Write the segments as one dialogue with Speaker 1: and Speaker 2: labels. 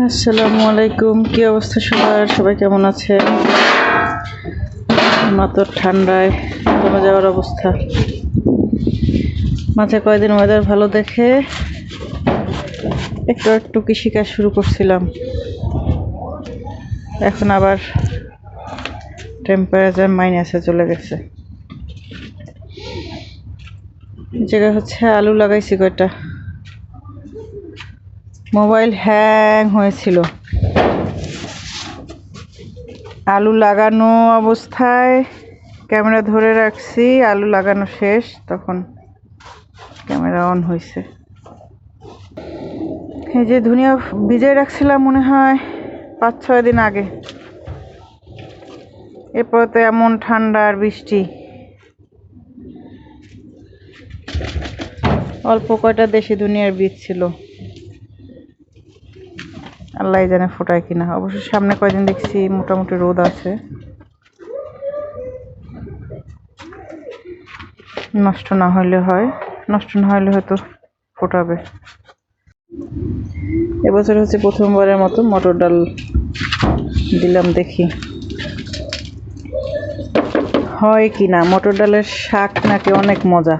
Speaker 1: আসসালামু আলাইকুম কি অবস্থা সবার? সবাই কেমন আছে তো ঠান্ডায় জমে যাওয়ার অবস্থা। মাঝে কয়দিন ওয়েদার ভালো দেখে একটু একটু কৃষিকাজ শুরু করছিলাম। এখন আবার টেম্পারেচার মাইনাসে চলে গেছে। এই জায়গায় হচ্ছে আলু লাগাইছি কয়টা? মোবাইল হ্যাং হয়েছিল। আলু লাগানো অবস্থায় ক্যামেরা ধরে রাখছি, আলু লাগানো শেষ, তখন ক্যামেরা অন হয়েছে। এই যে ধুনিয়া ভিজিয়ে রাখছিলাম মনে হয় পাঁচ ছয় দিন আগে। এরপর তো এমন ঠান্ডা আর বৃষ্টি। অল্প কয়টা দেশি দুনিয়ার বীজ ছিল। আল্লাহ জানে ফোটায় কিনা। অবশ্য সামনে কয়দিন দেখছি মোটামুটি রোদ আছে। নষ্ট না হইলে হয়, নষ্ট না হইলে হয়তো ফোটাবে। এবছর হচ্ছে প্রথমবারের মতো মটর ডাল দিলাম দেখি। হয় কি না মটর ডালের শাক নাকি অনেক মজা।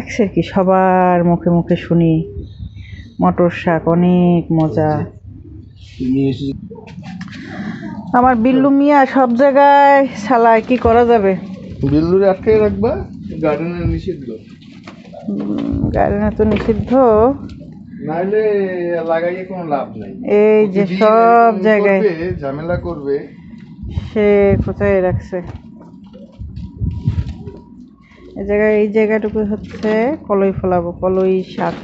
Speaker 1: একসের কি সবার মুখে মুখে শুনি। মটর শাক অনেক মজা। আমার বিল্লু মিয়া সব জায়গায় সালায় কি করা যাবে?
Speaker 2: বিল্লুরে আটকে রাখবা গার্ডেনের নিষিদ্ধ।
Speaker 1: গার্ডেনে তো নিষিদ্ধ।
Speaker 2: নাহলে লাগাইয়ে কোনো লাভ নাই।
Speaker 1: এই যে সব জায়গায়।
Speaker 2: ঝামেলা করবে।
Speaker 1: সে কোথায় রাখছে? এই জায়গায় এই জায়গাটুকু হচ্ছে কলই ফলাবো কলই শাক।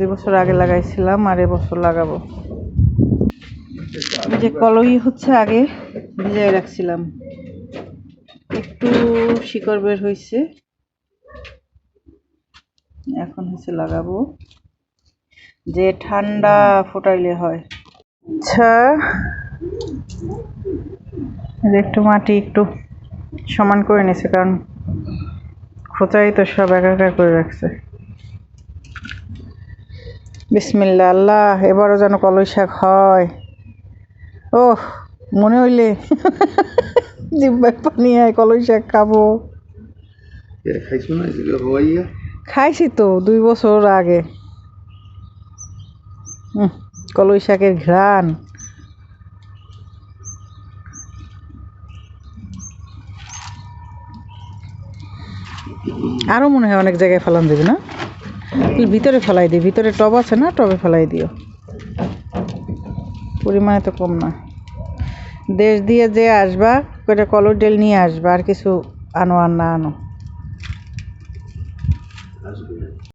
Speaker 1: দুই বছর আগে লাগাইছিলাম, আর এবছর লাগাবো। যে কলই হচ্ছে আগে, ভিজাই রাখছিলাম। একটু শিকড় বের হয়েছে। এখন হচ্ছে লাগাবো। যে ঠান্ডা ফোটাইলে হয়। আচ্ছা একটু মাটি একটু সমান করে নিছে কারণ খোঁচাই তো সব একাকার করে রাখছে। বিসমিল্লা আল্লাহ এবারও যেন কলই শাক হয়। ওহ মনে হইলে জিব্বায় পানি আয় কলই শাক খাব।
Speaker 2: খাইছো
Speaker 1: তো দুই বছর আগে। কলই শাকের ঘ্রাণ। আরও মনে হয় অনেক জায়গায় ফেলান দেবে না? ভিতরে ফেলাই দিই ভিতরে টব আছে না, টবে ফেলাই দিও। পরিমাণে তো কম না। দেশ দিয়ে যে আসবা করে কলর ডেল নিয়ে আসবা, আর কিছু আনো আর না আনো।